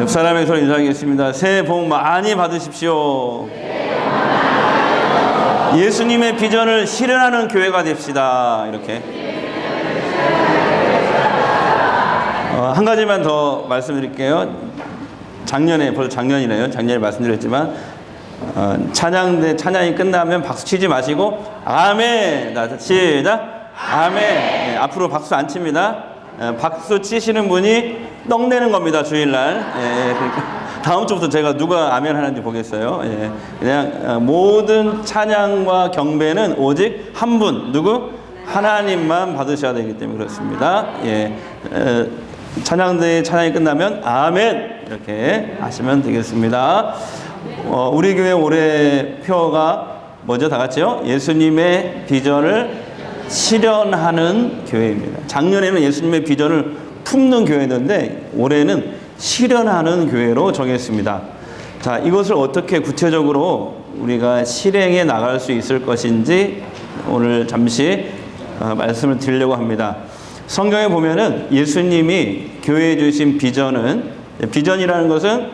옆 사람의 손 인사하겠습니다. 새해 복 많이 받으십시오. 예수님의 비전을 실현하는 교회가 됩시다. 이렇게. 어, 한 가지만 더 말씀드릴게요. 작년에 벌써 작년이네요. 작년에 말씀드렸지만 어, 찬양대 찬양이 끝나면 박수 치지 마시고 아멘. 나 시작. 아멘. 네, 앞으로 박수 안 칩니다. 어, 박수 치시는 분이 떡내는 겁니다. 주일날. 예, 그러니까 다음 주부터 제가 누가 아멘 하는지 보겠어요. 예, 그냥 어, 모든 찬양과 경배는 오직 한 분 누구 하나님만 받으셔야 되기 때문에 그렇습니다. 예. 어, 찬양대 찬양이 끝나면 아멘 이렇게 하시면 되겠습니다. 어, 우리 교회 올해 표가 뭐죠? 다 같이요? 예수님의 비전을 실현하는 교회입니다. 작년에는 예수님의 비전을 품는 교회였는데 올해는 실현하는 교회로 정했습니다. 자, 이것을 어떻게 구체적으로 우리가 실행해 나갈 수 있을 것인지 오늘 잠시 어, 말씀을 드리려고 합니다. 성경에 보면은 예수님이 교회에 주신 비전은 비전이라는 것은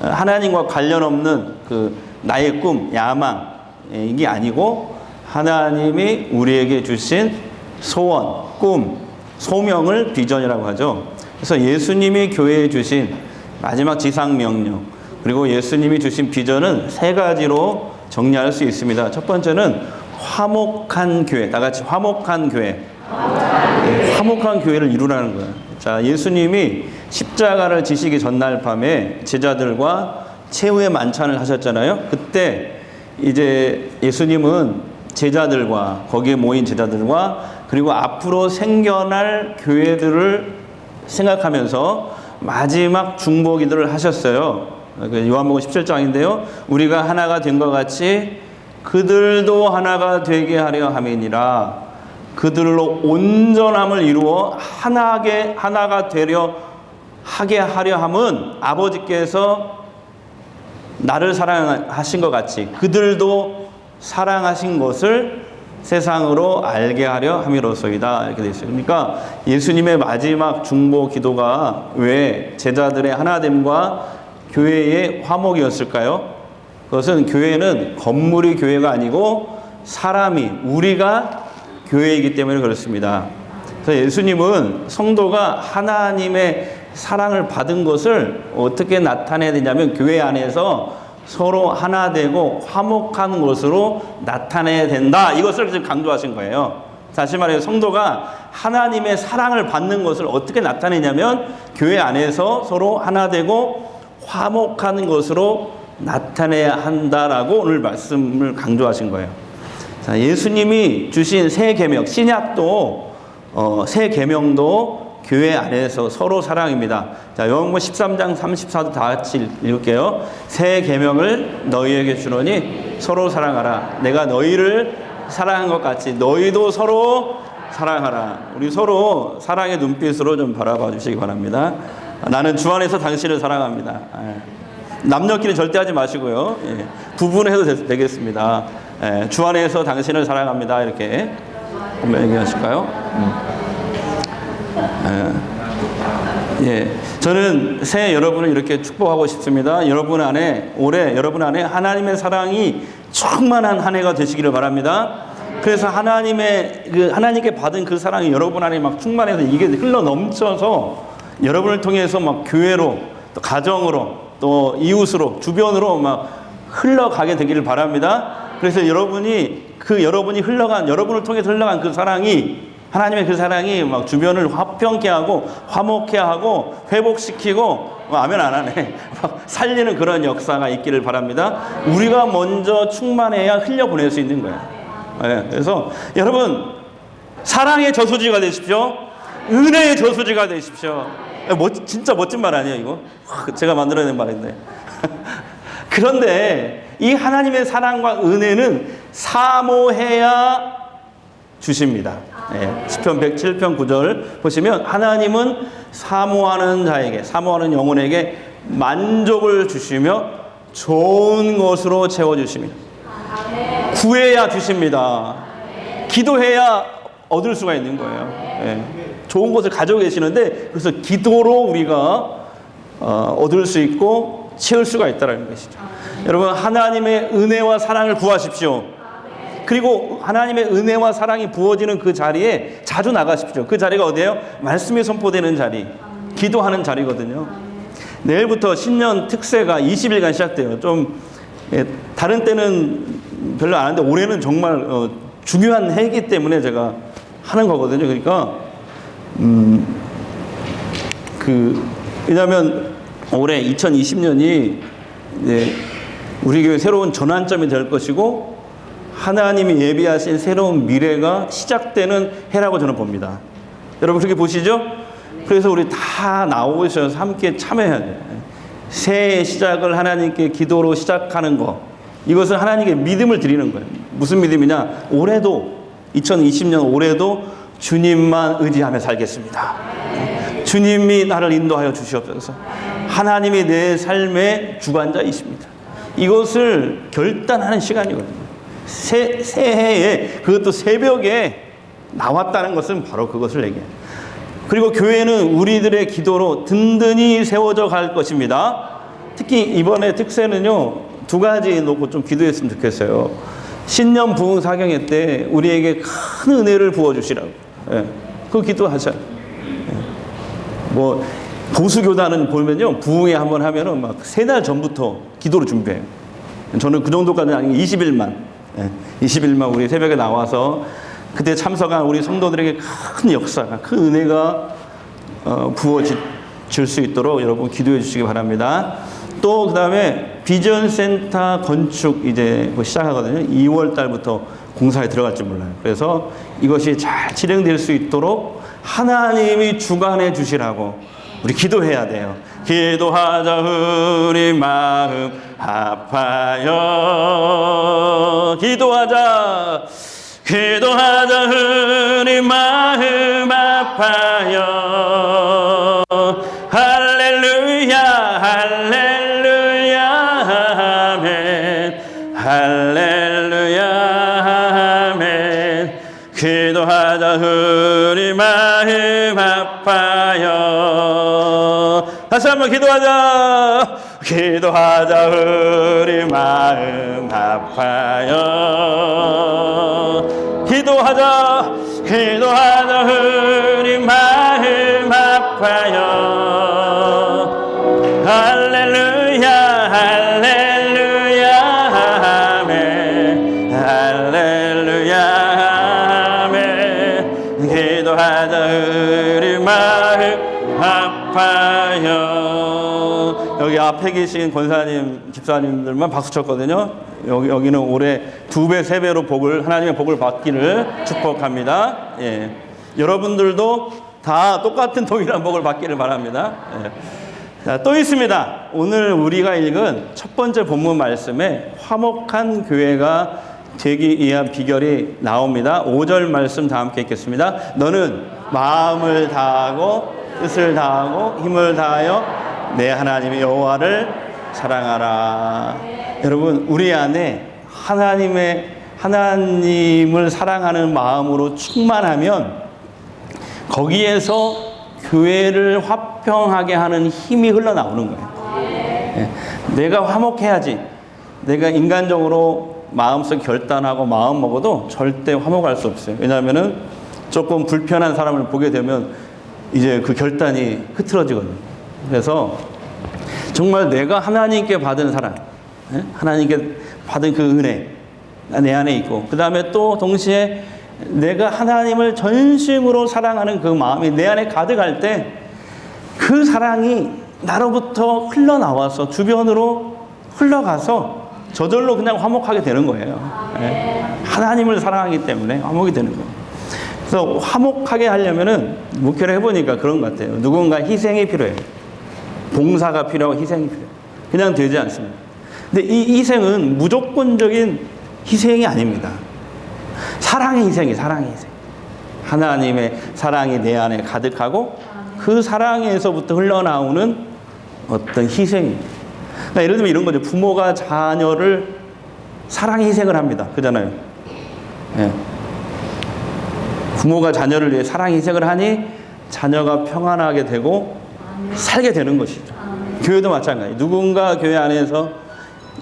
하나님과 관련 없는 그 나의 꿈, 야망 이게 아니고 하나님이 우리에게 주신 소원, 꿈, 소명을 비전이라고 하죠. 그래서 예수님이 교회에 주신 마지막 지상 명령 그리고 예수님이 주신 비전은 세 가지로 정리할 수 있습니다. 첫 번째는 화목한 교회, 다 같이 화목한 교회. 네, 화목한 교회를 이루라는 거예요. 자, 예수님이 십자가를 지시기 전날 밤에 제자들과 최후의 만찬을 하셨잖아요. 그때 이제 예수님은 제자들과 거기에 모인 제자들과 그리고 앞으로 생겨날 교회들을 생각하면서 마지막 중보 기도를 하셨어요. 그 요한복음 17장인데요. 우리가 하나가 된 것 같이 그들도 하나가 되게 하려 함이니라. 그들로 온전함을 이루어 하나게 하나가 되려 하게 하려 함은 아버지께서 나를 사랑하신 것 같이 그들도 사랑하신 것을 세상으로 알게 하려 함이로소이다 이렇게 되어 있어요. 그러니까 예수님의 마지막 중보 기도가 왜 제자들의 하나됨과 교회의 화목이었을까요? 그것은 교회는 건물이 교회가 아니고 사람이 우리가 교회이기 때문에 그렇습니다. 그래서 예수님은 성도가 하나님의 사랑을 받은 것을 어떻게 나타내야 되냐면 교회 안에서 서로 하나 되고 화목한 것으로 나타내야 된다. 이것을 지금 강조하신 거예요. 다시 말해서 성도가 하나님의 사랑을 받는 것을 어떻게 나타내냐면 교회 안에서 서로 하나 되고 화목한 것으로 나타내야 한다라고 오늘 말씀을 강조하신 거예요. 자, 예수님이 주신 새 계명, 신약도 어, 새 계명도 교회 안에서 서로 사랑입니다. 자, 요한복음 13장 34도 다 같이 읽을게요. 새 계명을 너희에게 주노니 서로 사랑하라. 내가 너희를 사랑한 것 같이 너희도 서로 사랑하라. 우리 서로 사랑의 눈빛으로 좀 바라봐 주시기 바랍니다. 나는 주 안에서 당신을 사랑합니다. 예. 남녀끼리 절대 하지 마시고요. 예. 부부는 되, 겠습니다 예. 주 안에서 당신을 사랑합니다. 이렇게 한번 얘기하실까요? 음. 예. 예. 저는 새해 여러분을 이렇게 축복하고 싶습니다. 여러분 안에, 올해 여러분 안에 하나님의 사랑이 충만한 한 해가 되시기를 바랍니다. 그래서 하나님의, 그 하나님께 받은 그 사랑이 여러분 안에 막 충만해서 이게 흘러 넘쳐서 여러분을 통해서 막 교회로, 또 가정으로, 또 이웃으로, 주변으로 막 흘러가게 되기를 바랍니다. 그래서 여러분이, 그 여러분이 흘러간, 여러분을 통해서 흘러간 그 사랑이 하나님의 그 사랑이 막 주변을 화평케 하고 화목케 하고 회복시키고 뭐 아멘 안 하네. 살리는 그런 역사가 있기를 바랍니다. 우리가 먼저 충만해야 흘려보낼 수 있는 거예요. 네, 그래서 여러분 사랑의 저수지가 되십시오. 은혜의 저수지가 되십시오. 멋, 진짜 멋진 말 아니에요, 이거? 제가 만들어낸 말인데. 그런데 이 하나님의 사랑과 은혜는 사모해야 주십니다. 네, 10편 107편 9절 보시면 하나님은 사모하는 자에게 사모하는 영혼에게 만족을 주시며 좋은 것으로 채워 주십니다. 구해야 주십니다. 기도해야 얻을 수가 있는 거예요. 네, 좋은 것을 가지고 계시는데 그래서 기도로 우리가 어, 얻을 수 있고 채울 수가 있다는 것이죠. 여러분 하나님의 은혜와 사랑을 구하십시오. 그리고 하나님의 은혜와 사랑이 부어지는 그 자리에 자주 나가십시오. 그 자리가 어디예요? 말씀이 선포되는 자리, 기도하는 자리거든요. 내일부터 신년 특세가 20일간 시작돼요. 좀 예, 다른 때는 별로 안 하는데 올해는 정말 어, 중요한 해이기 때문에 제가 하는 거거든요. 그러니까 음, 그 왜냐하면 올해 2020년이 이제 우리 교회 새로운 전환점이 될 것이고 하나님이 예비하신 새로운 미래가 시작되는 해라고 저는 봅니다. 여러분 그렇게 보시죠? 그래서 우리 다 나오셔서 함께 참여해야 돼요. 새해 시작을 하나님께 기도로 시작하는 거. 이것은 하나님께 믿음을 드리는 거예요. 무슨 믿음이냐? 올해도 2020년 올해도 주님만 의지하며 살겠습니다. 주님이 나를 인도하여 주시옵소서. 하나님이 내 삶의 주관자이십니다. 이것을 결단하는 시간이거든요. 새, 새해에 그것도 새벽에 나왔다는 것은 바로 그것을 얘기해요. 그리고 교회는 우리들의 기도로 든든히 세워져 갈 것입니다. 특히 이번에 특세는요, 두 가지 놓고 좀 기도했으면 좋겠어요. 신년 부흥 사경회 때 우리에게 큰 은혜를 부어주시라고. 예, 그 기도하셔요. 예. 뭐, 보수교단은 보면요, 부흥회 한번 하면은 막 세 달 전부터 기도를 준비해요. 저는 그 정도까지는 아니고 20일만, 예, 20일만 우리 새벽에 나와서 그때 참석한 우리 성도들에게 큰 역사가, 큰 은혜가 어, 부어질 수 있도록 여러분 기도해 주시기 바랍니다. 또 그 다음에 비전 센터 건축 이제 뭐 시작하거든요. 2월 달부터 공사에 들어갈지 몰라요. 그래서 이것이 잘 진행될 수 있도록 하나님이 주관해 주시라고 우리 기도해야 돼요. 기도하자 우리 마음 아파요. 기도하자. 기도하자 우리 마음 아파요. 할렐루야 할렐루야 아멘 할렐루야 아멘 기도하자 우리 마음 아파요 다시 한번 기도하자. 기도하자 우리 마음 아파요. 기도하자 기도하자 우리 마음 아파요. 할렐루야 여기 앞에 계신 권사님 집사님들만 박수 쳤거든요 여기, 여기는 올해 두 배, 세 배로 복을, 하나님의 복을 받기를 축복합니다. 예. 여러분들도 다 똑같은 동일한 복을 받기를 바랍니다. 예. 자, 또 있습니다. 오늘 우리가 읽은 첫 번째 본문 말씀에 화목한 교회가 되기 위한 비결이 나옵니다. 5절 말씀 다 함께 읽겠습니다. 너는 마음을 다하고 뜻을 다하고 힘을 다하여 내 하나님의 여호와를 사랑하라. 여러분, 우리 안에 하나님의 하나님을 사랑하는 마음으로 충만하면 거기에서 교회를 화평하게 하는 힘이 흘러나오는 거예요. 예. 내가 화목해야지. 내가 인간적으로 마음속 결단하고 마음 먹어도 절대 화목할 수 없어요. 왜냐하면은 조금 불편한 사람을 보게 되면 이제 그 결단이 흐트러지거든요. 그래서 정말 내가 하나님께 받은 사랑, 예? 하나님께 받은 그 은혜 내 안에 있고 그 다음에 또 동시에 내가 하나님을 전심으로 사랑하는 그 마음이 내 안에 가득할 때 그 사랑이 나로부터 흘러나와서 주변으로 흘러가서 저절로 그냥 화목하게 되는 거예요. 예. 하나님을 사랑하기 때문에 화목이 되는 거예요. 그래서 화목하게 하려면은 목회를 해보니까 그런 것 같아요. 누군가 희생이 필요해요. 봉사가 필요하고 희생이 필요해요. 그냥 되지 않습니다. 근데 이 희생은 무조건적인 희생이 아닙니다. 사랑의 희생이 사랑의 희생. 하나님의 사랑이 내 안에 가득하고 그 사랑에서부터 흘러나오는 어떤 희생입니다. 그러니까 예를 들면 이런 거죠. 부모가 자녀를 사랑의 희생을 합니다. 그잖아요. 예. 부모가 자녀를 위해 사랑의 희생을 하니 자녀가 평안하게 되고 살게 되는 것이죠. 교회도 마찬가지. 누군가 교회 안에서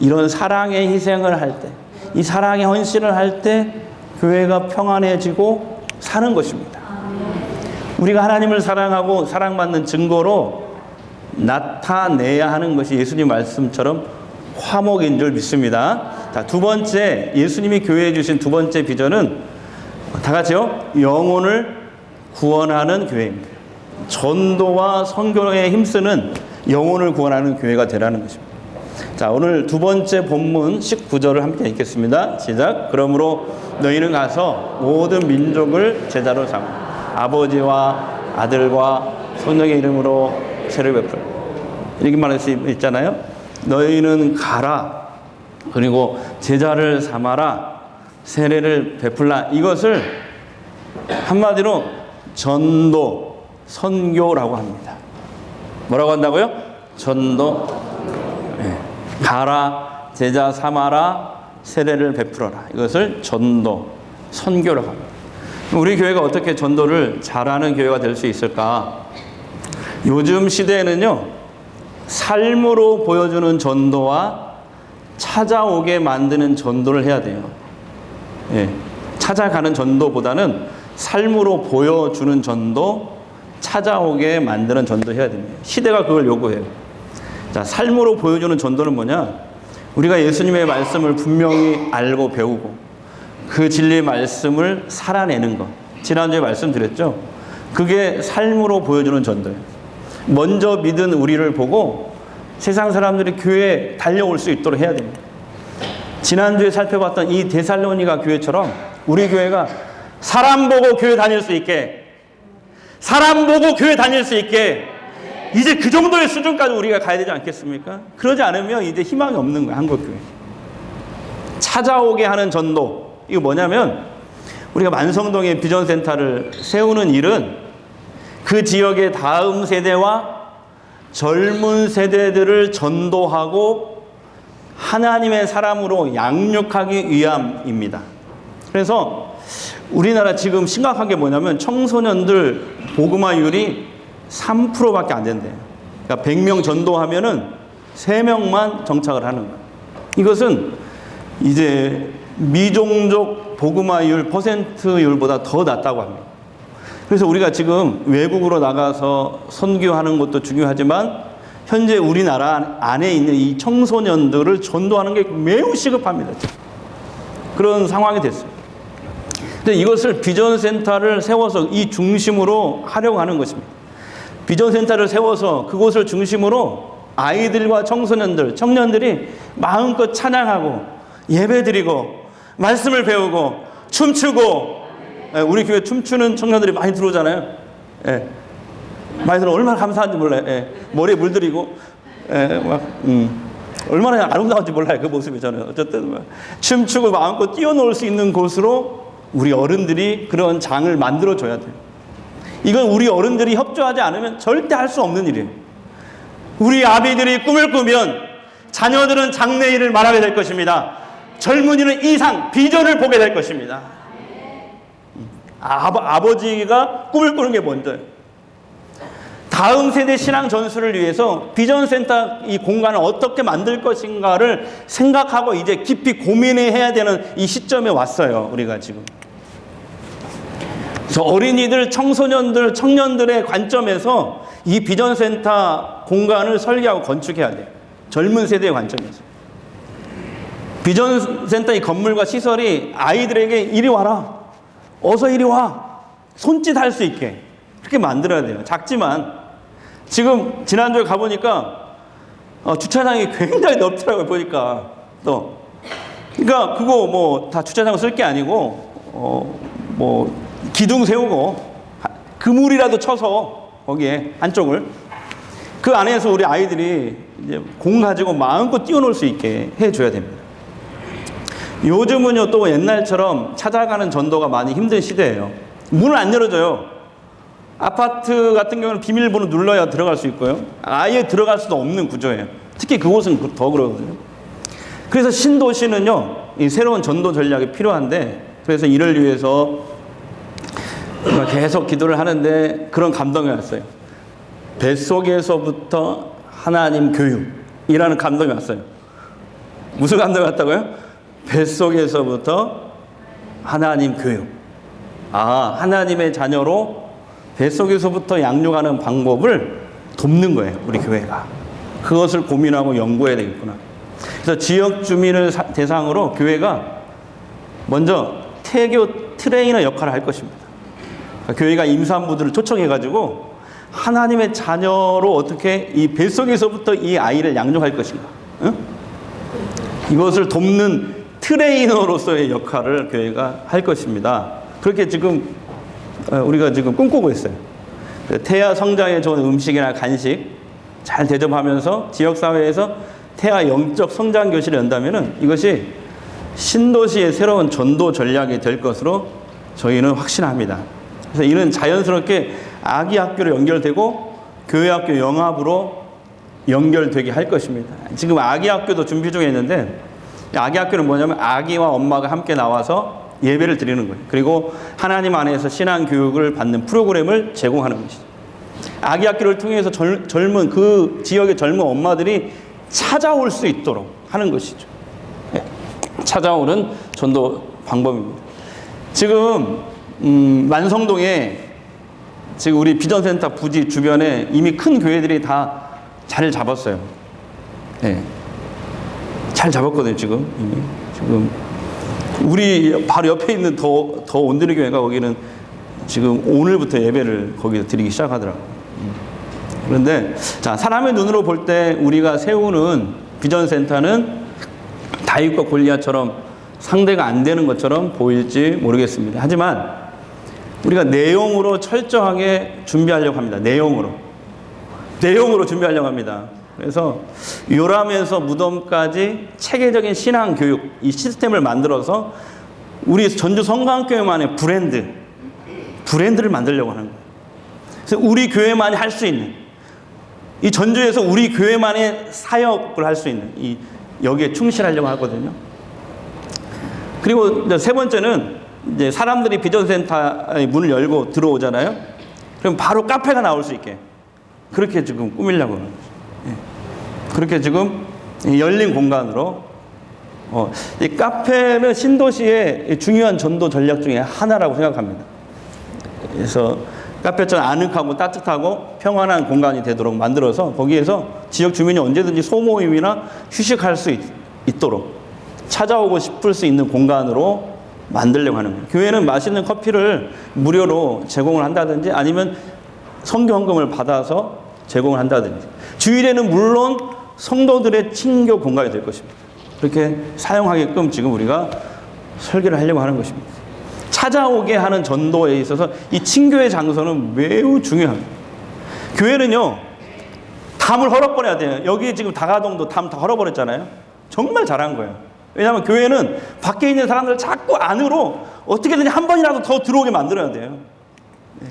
이런 사랑의 희생을 할 때, 이 사랑의 헌신을 할 때 교회가 평안해지고 사는 것입니다. 우리가 하나님을 사랑하고 사랑받는 증거로 나타내야 하는 것이 예수님 말씀처럼 화목인 줄 믿습니다. 자, 두 번째, 예수님이 교회에 주신 두 번째 비전은 다 같이요. 영혼을 구원하는 교회입니다. 전도와 선교에 힘쓰는 영혼을 구원하는 교회가 되라는 것입니다. 자, 오늘 두 번째 본문 19절을 함께 읽겠습니다. 시작. 그러므로 너희는 가서 모든 민족을 제자로 삼고 아버지와 아들과 성령의 이름으로 세를 베풀. 이렇게 말할 수 있잖아요. 너희는 가라. 그리고 제자를 삼아라. 세례를 베풀라. 이것을 한마디로 전도, 선교라고 합니다. 뭐라고 한다고요? 전도, 예. 가라, 제자 삼아라, 세례를 베풀어라. 이것을 전도, 선교라고 합니다. 우리 교회가 어떻게 전도를 잘하는 교회가 될 수 있을까? 요즘 시대에는요, 삶으로 보여주는 전도와 찾아오게 만드는 전도를 해야 돼요. 예. 찾아가는 전도보다는 삶으로 보여주는 전도, 찾아오게 만드는 전도 해야 됩니다. 시대가 그걸 요구해요. 자, 삶으로 보여주는 전도는 뭐냐? 우리가 예수님의 말씀을 분명히 알고 배우고 그 진리의 말씀을 살아내는 것. 지난주에 말씀드렸죠? 그게 삶으로 보여주는 전도예요. 먼저 믿은 우리를 보고 세상 사람들이 교회에 달려올 수 있도록 해야 됩니다. 지난주에 살펴봤던 이 데살로니가 교회처럼 우리 교회가 사람 보고 교회 다닐 수 있게 사람 보고 교회 다닐 수 있게 이제 그 정도의 수준까지 우리가 가야 되지 않겠습니까? 그러지 않으면 이제 희망이 없는 거야, 한국 교회. 찾아오게 하는 전도. 이거 뭐냐면, 우리가 만성동에 비전 센터를 세우는 일은 그 지역의 다음 세대와 젊은 세대들을 전도하고 하나님의 사람으로 양육하기 위함입니다. 그래서 우리나라 지금 심각한 게 뭐냐면 청소년들 복음화율이 3%밖에 안 된대요. 그러니까 100명 전도하면은 3명만 정착을 하는 거예요. 이것은 이제 미종족 복음화율 퍼센트율보다 더 낮다고 합니다. 그래서 우리가 지금 외국으로 나가서 선교하는 것도 중요하지만 현재 우리나라 안에 있는 이 청소년들을 전도하는 게 매우 시급합니다. 지금. 그런 상황이 됐어요. 근데 이것을 비전 센터를 세워서 이 중심으로 하려고 하는 것입니다. 비전 센터를 세워서 그곳을 중심으로 아이들과 청소년들, 청년들이 마음껏 찬양하고 예배드리고 말씀을 배우고 춤추고 예, 우리 교회 춤추는 청년들이 많이 들어오잖아요. 예. 많이 들어 얼마나 감사한지 몰라요. 예. 머리에 물들이고 예, 막 음. 얼마나 아름다운지 몰라요. 그 모습이 저는 어쨌든 막 춤추고 마음껏 뛰어놀 수 있는 곳으로 우리 어른들이 그런 장을 만들어 줘야 돼요. 이건 우리 어른들이 협조하지 않으면 절대 할 수 없는 일이에요. 우리 아비들이 꿈을 꾸면 자녀들은 장래일을 말하게 될 것입니다. 젊은이는 이상, 비전을 보게 될 것입니다. 아버, 아버지가 꿈을 꾸는 게 먼저예요. 다음 세대 신앙 전수를 위해서 비전 센터 이 공간을 어떻게 만들 것인가를 생각하고 이제 깊이 고민해야 되는 이 시점에 왔어요. 우리가 지금. 그래서 어린이들, 청소년들, 청년들의 관점에서 이 비전 센터 공간을 설계하고 건축해야 돼요. 젊은 세대의 관점에서. 비전 센터 이 건물과 시설이 아이들에게 이리 와라. 어서 이리 와. 손짓 할 수 있게. 그렇게 만들어야 돼요. 작지만 지금 지난주에 가보니까 어, 주차장이 굉장히 넓더라고요. 보니까 또. 그러니까 그거 뭐 다 주차장 쓸 게 아니고 어, 뭐 기둥 세우고 그물이라도 쳐서 거기에 한쪽을 그 안에서 우리 아이들이 이제 공 가지고 마음껏 뛰어놀 수 있게 해줘야 됩니다. 요즘은요 또 옛날처럼 찾아가는 전도가 많이 힘든 시대예요. 문을 안 열어줘요. 아파트 같은 경우는 비밀번호 눌러야 들어갈 수 있고요. 아예 들어갈 수도 없는 구조예요. 특히 그곳은 더 그러거든요. 그래서 신도시는요 이 새로운 전도 전략이 필요한데 그래서 이를 위해서 계속 기도를 하는데 그런 감동이 왔어요. 뱃속에서부터 하나님 교육이라는 감동이 왔어요. 무슨 감동이 왔다고요? 뱃속에서부터 하나님 교육. 아, 하나님의 자녀로 뱃속에서부터 양육하는 방법을 돕는 거예요, 우리 교회가. 그것을 고민하고 연구해야 되겠구나. 그래서 지역 주민을 사- 대상으로 교회가 먼저 태교 트레이너 역할을 할 것입니다. 그러니까 교회가 임산부들을 초청해가지고 하나님의 자녀로 어떻게 이 뱃속에서부터 이 아이를 양육할 것인가. 응? 이것을 돕는 트레이너로서의 역할을 교회가 할 것입니다. 그렇게 지금 어, 우리가 지금 꿈꾸고 있어요. 태아 성장에 좋은 음식이나 간식 잘 대접하면서 지역 사회에서 태아 영적 성장 교실을 연다면은 이것이 신도시의 새로운 전도 전략이 될 것으로 저희는 확신합니다. 그래서 이는 자연스럽게 아기 학교로 연결되고 교회 학교 영합으로 연결되게 할 것입니다. 지금 아기 학교도 준비 중에 있는데 아기 학교는 뭐냐면 아기와 엄마가 함께 나와서 예배를 드리는 거예요. 그리고 하나님 안에서 신앙 교육을 받는 프로그램을 제공하는 것이죠. 아기 학교를 통해서 젊, 젊은 그 지역의 젊은 엄마들이 찾아올 수 있도록 하는 것이죠. 예. 찾아오는 전도 방법입니다. 지금 음, 만성동에 지금 우리 비전센터 부지 주변에 이미 큰 교회들이 다 자리를 잡았어요. 예. 잘 잡았거든요, 지금. 이미. 지금 우리 바로 옆에 있는 더, 더 온드리 교회가 거기는 지금 오늘부터 예배를 거기서 드리기 시작하더라고요. 음. 그런데 자, 사람의 눈으로 볼 때 우리가 세우는 비전센터는 다윗과 골리앗처럼 상대가 안 되는 것처럼 보일지 모르겠습니다. 하지만 우리가 내용으로 철저하게 준비하려고 합니다. 내용으로. 내용으로 준비하려고 합니다. 그래서 요람에서 무덤까지 체계적인 신앙 교육 이 시스템을 만들어서 우리 전주 성광교회만의 브랜드 브랜드를 만들려고 하는 거예요. 그래서 우리 교회만이 할 수 있는 이 전주에서 우리 교회만의 사역을 할 수 있는 이 여기에 충실하려고 하거든요. 그리고 세 번째는 이제 사람들이 비전센터의 문을 열고 들어오잖아요. 그럼 바로 카페가 나올 수 있게 그렇게 지금 꾸밀려고 하는 거죠. 예. 그렇게 지금 열린 공간으로 어, 이 카페는 신도시의 중요한 전도 전략 중에 하나라고 생각합니다. 그래서 카페처럼 아늑하고 따뜻하고 평안한 공간이 되도록 만들어서 거기에서 지역 주민이 언제든지 소모임이나 휴식할 수 있, 있도록 찾아오고 싶을 수 있는 공간으로 만들려고 하는 거예요. 교회는 맛있는 커피를 무료로 제공을 한다든지 아니면 성경금을 받아서 제공을 한다든지 주일에는 물론 성도들의 친교 공간이 될 것입니다. 그렇게 사용하게끔 지금 우리가 설계를 하려고 하는 것입니다. 찾아오게 하는 전도에 있어서 이 친교의 장소는 매우 중요합니다. 교회는요, 담을 헐어버려야 돼요. 여기 지금 다가동도 담 다 헐어버렸잖아요. 정말 잘한 거예요. 왜냐하면 교회는 밖에 있는 사람들을 자꾸 안으로 어떻게든 한 번이라도 더 들어오게 만들어야 돼요. 네.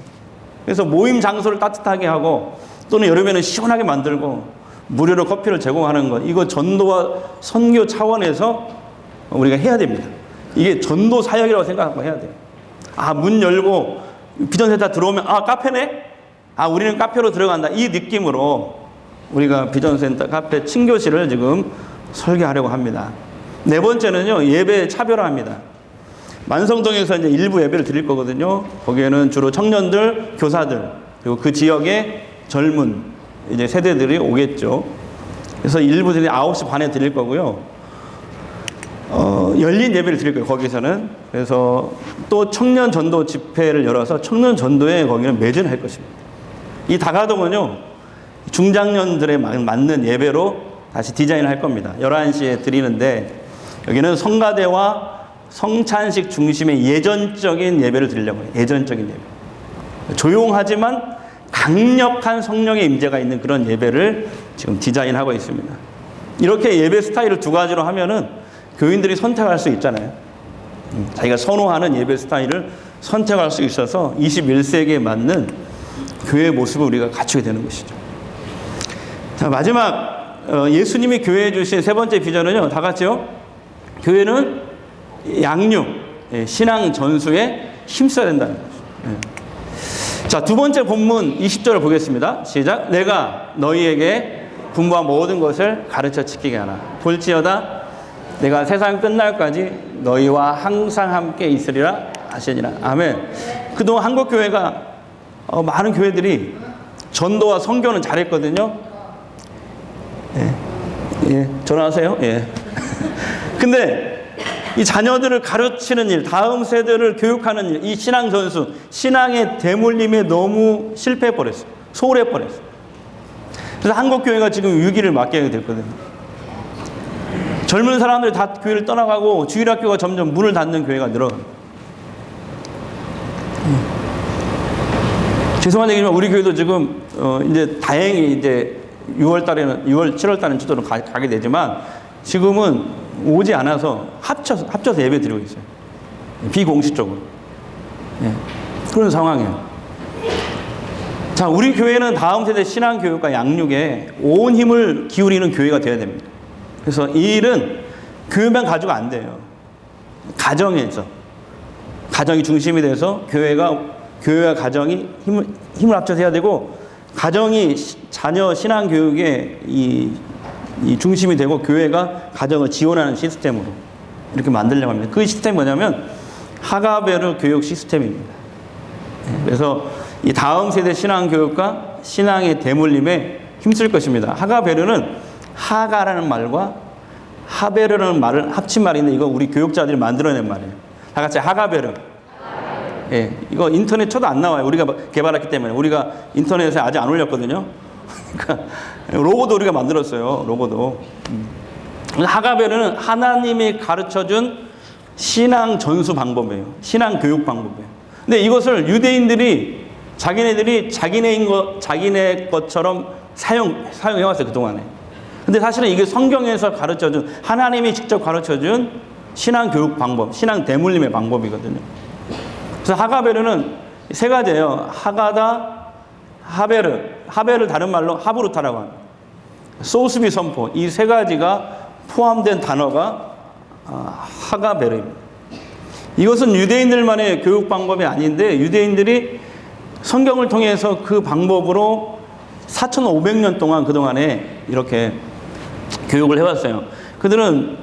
그래서 모임 장소를 따뜻하게 하고 또는 여름에는 시원하게 만들고 무료로 커피를 제공하는 것 이거 전도와 선교 차원에서 우리가 해야 됩니다. 이게 전도 사역이라고 생각하고 해야 돼요. 아, 문 열고 비전센터 들어오면 아, 카페네? 아, 우리는 카페로 들어간다. 이 느낌으로 우리가 비전센터 카페 친교실을 지금 설계하려고 합니다. 네 번째는요, 예배 차별화합니다. 만성동에서 이제 일부 예배를 드릴 거거든요. 거기에는 주로 청년들, 교사들, 그리고 그 지역의 젊은 이제 세대들이 오겠죠. 그래서 일부 들이 9시 반에 드릴 거고요. 어, 열린 예배를 드릴 거예요, 거기서는. 그래서 또 청년 전도 집회를 열어서 청년 전도에 거기는 매진할 것입니다. 이 다가동은요, 중장년들에 맞는 예배로 다시 디자인을 할 겁니다. 11시에 드리는데, 여기는 성가대와 성찬식 중심의 예전적인 예배를 드리려고 해요. 예전적인 예배. 조용하지만 강력한 성령의 임재가 있는 그런 예배를 지금 디자인하고 있습니다. 이렇게 예배 스타일을 두 가지로 하면은 교인들이 선택할 수 있잖아요. 음, 자기가 선호하는 예배 스타일을 선택할 수 있어서 21세기에 맞는 교회 모습을 우리가 갖추게 되는 것이죠. 자, 마지막 어, 예수님이 교회에 주신 세 번째 비전은요. 다 같이요. 교회는 양육, 예, 신앙 전수에 힘써야 된다는 거죠. 예. 자, 두 번째 본문 20절을 보겠습니다. 시작. 내가 너희에게 분부한 모든 것을 가르쳐 지키게 하라. 볼지어다 내가 세상 끝날까지 너희와 항상 함께 있으리라 하시니라. 아멘. 그동안 한국 교회가 어, 많은 교회들이 전도와 선교는 잘했거든요. 예, 예, 전화하세요. 예. 근데 이 자녀들을 가르치는 일, 다음 세대를 교육하는 일, 이 신앙 전수, 신앙의 대물림에 너무 실패해 버렸어. 소홀해 버렸어. 그래서 한국 교회가 지금 위기를 맞게 됐거든요. 젊은 사람들이 다 교회를 떠나가고 주일학교가 점점 문을 닫는 교회가 늘어갑니다. 음. 죄송한 얘기지만 우리 교회도 지금 어 이제 다행히 이제 6월 달에는 6월 7월 달에는 주도로 가, 게 되지만 지금은 오지 않아서 합쳐서 합쳐서 예배 드리고 있어요. 비공식적으로. 예. 그런 상황이에요. 자, 우리 교회는 다음 세대 신앙 교육과 양육에 온 힘을 기울이는 교회가 되어야 됩니다. 그래서 이 일은 교회만 가지고 안 돼요. 가정에서 가정이 중심이 돼서 교회가 교회와 가정이 힘을 힘을 합쳐서 해야 되고 가정이 시- 자녀 신앙 교육의 이, 이 중심이 되고 교회가 가정을 지원하는 시스템으로 이렇게 만들려고 합니다. 그 시스템이 뭐냐면 하가베르 교육 시스템입니다. 예, 그래서 이 다음 세대 신앙 교육과 신앙의 대물림에 힘쓸 것입니다. 하가베르는 하가라는 말과 하베르라는 말을 합친 말인데 이거 우리 교육자들이 만들어낸 말이에요. 다 같이 하가베르. 예, 이거 인터넷 쳐도 안 나와요. 우리가 개발했기 때문에 우리가 인터넷에 아직 안 올렸거든요. 그러니까 로고도 우리가 만들었어요. 로고도. 음. 하가베르는 하나님이 가르쳐준 신앙 전수 방법이에요. 신앙 교육 방법이에요. 근데 이것을 유대인들이 자기네들이 자기네인 것, 자기네 것처럼 사용, 사용해왔어요, 그동안에. 근데 사실은 이게 성경에서 가르쳐준, 하나님이 직접 가르쳐준 신앙 교육 방법, 신앙 대물림의 방법이거든요. 그래서 하가베르는 세 가지예요. 하가다, 하베르, 하베르 다른 말로 하브루타라고 합니다. 소스비 선포, 이 세 가지가 포함된 단어가 아, 하가베르입니다. 이것은 유대인들만의 교육 방법이 아닌데 유대인들이 성경을 통해서 그 방법으로 4,500년 동안 그동안에 이렇게 교육을 해왔어요. 그들은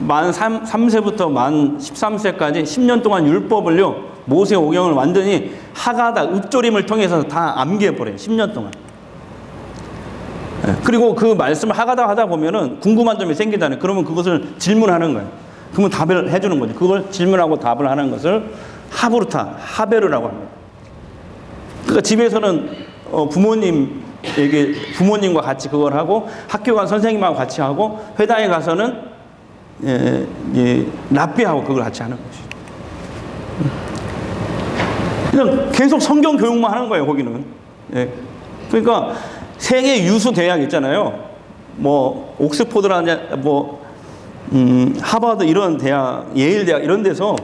만 3, 3세부터 만 13세까지 10년 동안 율법을요, 모세 오경을 완전히 하가다, 읍조림을 통해서 다 암기해버려요. 10년 동안. 예, 그리고 그 말씀을 하가다 하다 보면은 궁금한 점이 생기잖아요. 그러면 그것을 질문하는 거예요. 그러면 답을 해주는 거죠. 그걸 질문하고 답을 하는 것을 하브루타, 하베르라고 합니다. 그러니까 집에서는 어, 부모님에게 부모님과 같이 그걸 하고 학교 간 선생님하고 같이 하고 회당에 가서는 예, 예, 랍비하고 그걸 같이 하는 것이죠. 그냥 계속 성경 교육만 하는 거예요 거기는. 예. 그러니까 세계 유수 대학 있잖아요. 뭐 옥스포드라는 뭐 음, 하버드 이런 대학, 예일 대학 이런 데서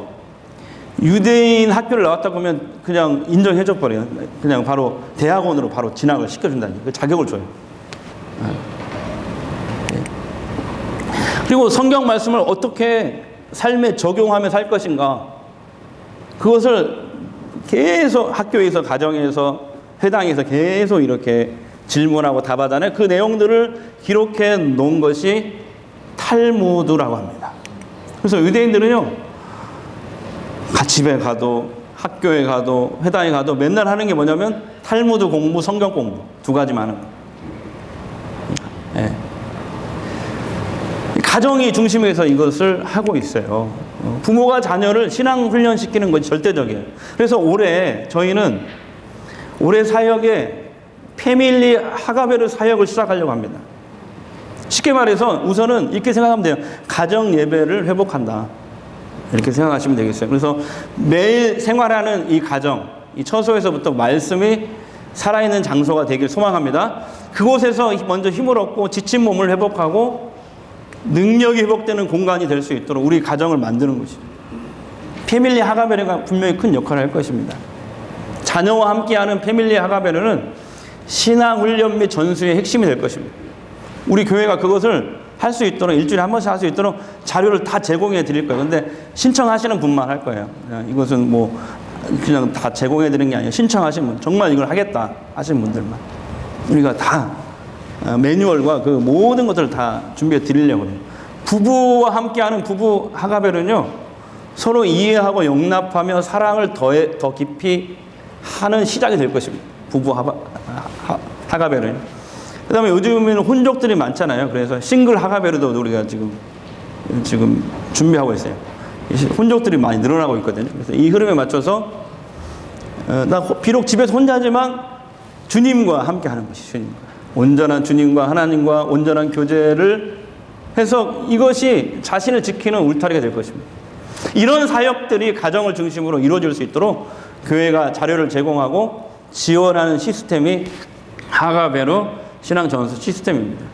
유대인 학교를 나왔다 보면 그냥 인정해줘 버려요. 그냥 바로 대학원으로 바로 진학을 시켜준다니. 그 자격을 줘요. 예. 그리고 성경 말씀을 어떻게 삶에 적용하며 살 것인가. 그것을 계속 학교에서, 가정에서, 회당에서 계속 이렇게 질문하고 답하잖아요. 그 내용들을 기록해 놓은 것이 탈무드라고 합니다. 그래서 유대인들은요, 집에 가도 학교에 가도 회당에 가도 맨날 하는 게 뭐냐면 탈무드 공부, 성경 공부 두 가지만 하는. 예. 가정이 중심에서 이것을 하고 있어요. 어, 부모가 자녀를 신앙 훈련 시키는 것이 절대적이에요. 그래서 올해 저희는 올해 사역에 패밀리 하가베르 사역을 시작하려고 합니다. 쉽게 말해서 우선은 이렇게 생각하면 돼요. 가정 예배를 회복한다. 이렇게 생각하시면 되겠어요. 그래서 매일 생활하는 이 가정, 이 처소에서부터 말씀이 살아있는 장소가 되길 소망합니다. 그곳에서 먼저 힘을 얻고 지친 몸을 회복하고 능력이 회복되는 공간이 될 수 있도록 우리 가정을 만드는 것이죠. 패밀리 하가베르가 분명히 큰 역할을 할 것입니다. 자녀와 함께하는 패밀리 하가베르는 신앙 훈련 및 전수의 핵심이 될 것입니다. 우리 교회가 그것을 할 수 있도록 일주일에 한 번씩 할 수 있도록 자료를 다 제공해 드릴 거예요. 근데 신청하시는 분만 할 거예요. 이것은 뭐 그냥 다 제공해 드리는 게 아니에요. 신청하신 분, 정말 이걸 하겠다 하신 분들만 우리가 다 어, 매뉴얼과 그 모든 것들을 다 준비해 드리려고 해요. 부부와 함께하는 부부 하가벨은요 서로 이해하고 용납하며 사랑을 더해, 더 깊이 하는 시작이 될 것입니다. 부부 하가벨은. 그 다음에 요즘에는 혼족들이 많잖아요. 그래서 싱글 하가벨도 우리가 지금, 지금 준비하고 있어요. 혼족들이 많이 늘어나고 있거든요. 그래서 이 흐름에 맞춰서 어, 나 호- 비록 집에서 혼자지만 주님과 함께 하는 것이 주님과. 온전한 주님과 하나님과 온전한 교제를 해서 이것이 자신을 지키는 울타리가 될 것입니다. 이런 사역들이 가정을 중심으로 이루어질 수 있도록 교회가 자료를 제공하고 지원하는 시스템이 하가베로 신앙 전수 시스템입니다.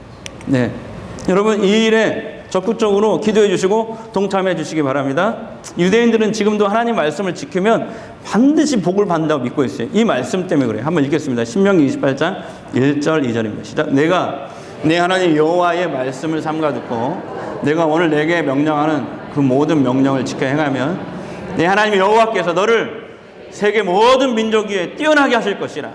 네. 여러분 이 일에 적극적으로 기도해 주시고 동참해 주시기 바랍니다. 유대인들은 지금도 하나님 말씀을 지키면 반드시 복을 받는다고 믿고 있어요. 이 말씀 때문에 그래요. 한번 읽겠습니다. 신명기 28장 1절 2절입니다. 시작. 내가 내 하나님 여호와의 말씀을 삼가 듣고 내가 오늘 내게 명령하는 그 모든 명령을 지켜 행하면 내 하나님 여호와께서 너를 세계 모든 민족 위에 뛰어나게 하실 것이라.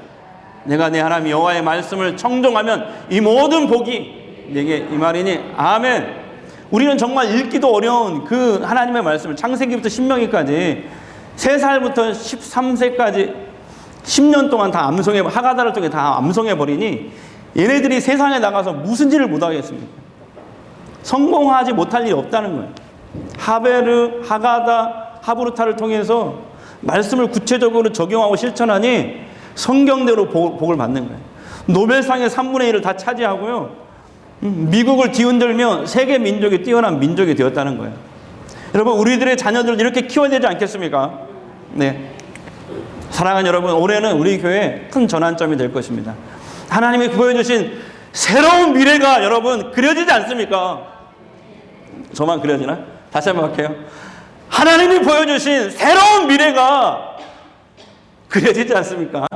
내가 내 하나님 여호와의 말씀을 청종하면 이 모든 복이 내게 이 말이니 아멘. 우리는 정말 읽기도 어려운 그 하나님의 말씀을 창세기부터 신명기까지 3살부터 13세까지 10년 동안 다 암송해 하가다를 통해 다 암송해 버리니 얘네들이 세상에 나가서 무슨 일을 못 하겠습니까? 성공하지 못할 일이 없다는 거예요. 하베르, 하가다, 하브루타를 통해서 말씀을 구체적으로 적용하고 실천하니 성경대로 복- 복을 받는 거예요. 노벨상의 3분의 1을 다 차지하고요. 음, 미국을 뒤흔들며 세계 민족이 뛰어난 민족이 되었다는 거예요. 여러분, 우리들의 자녀들을 이렇게 키워야 되지 않겠습니까? 네. 사랑하는 여러분, 올해는 우리 교회 큰 전환점이 될 것입니다. 하나님이 보여주신 새로운 미래가 여러분 그려지지 않습니까? 저만 그려지나? 다시 한번 할게요. 하나님이 보여주신 새로운 미래가 그려지지 않습니까?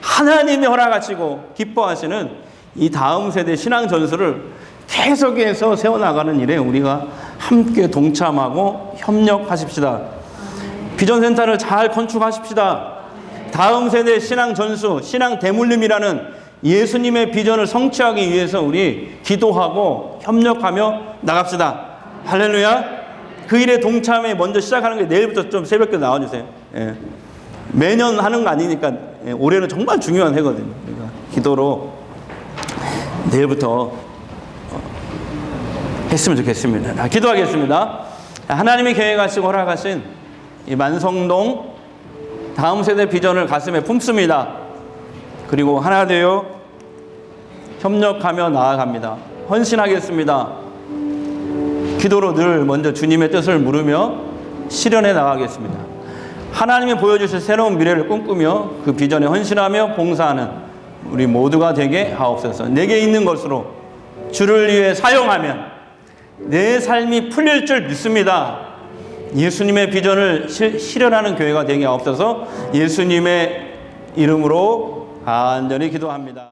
하나님이 허락하시고 기뻐하시는 이 다음 세대 신앙 전술을 계속해서 세워나가는 일에 우리가 함께 동참하고 협력하십시다. 비전센터를 잘 건축하십시다. 다음 세대 신앙 전수, 신앙 대물림이라는 예수님의 비전을 성취하기 위해서 우리 기도하고 협력하며 나갑시다. 할렐루야. 그 일에 동참에 먼저 시작하는 게 내일부터 좀 새벽에 나와주세요. 예. 매년 하는 거 아니니까 예, 올해는 정말 중요한 해거든요. 그러니까 기도로 내일부터 어, 했으면 좋겠습니다. 자, 기도하겠습니다. 하나님이 계획하시고 허락하신 이 만성동 다음 세대 비전을 가슴에 품습니다. 그리고 하나 되어 협력하며 나아갑니다. 헌신하겠습니다. 기도로 늘 먼저 주님의 뜻을 물으며 실현해 나가겠습니다. 하나님이 보여주실 새로운 미래를 꿈꾸며 그 비전에 헌신하며 봉사하는 우리 모두가 되게 하옵소서. 내게 있는 것으로 주를 위해 사용하면 내 삶이 풀릴 줄 믿습니다. 예수님의 비전을 실, 실현하는 교회가 되게 하옵소서. 예수님의 이름으로 간절히 기도합니다.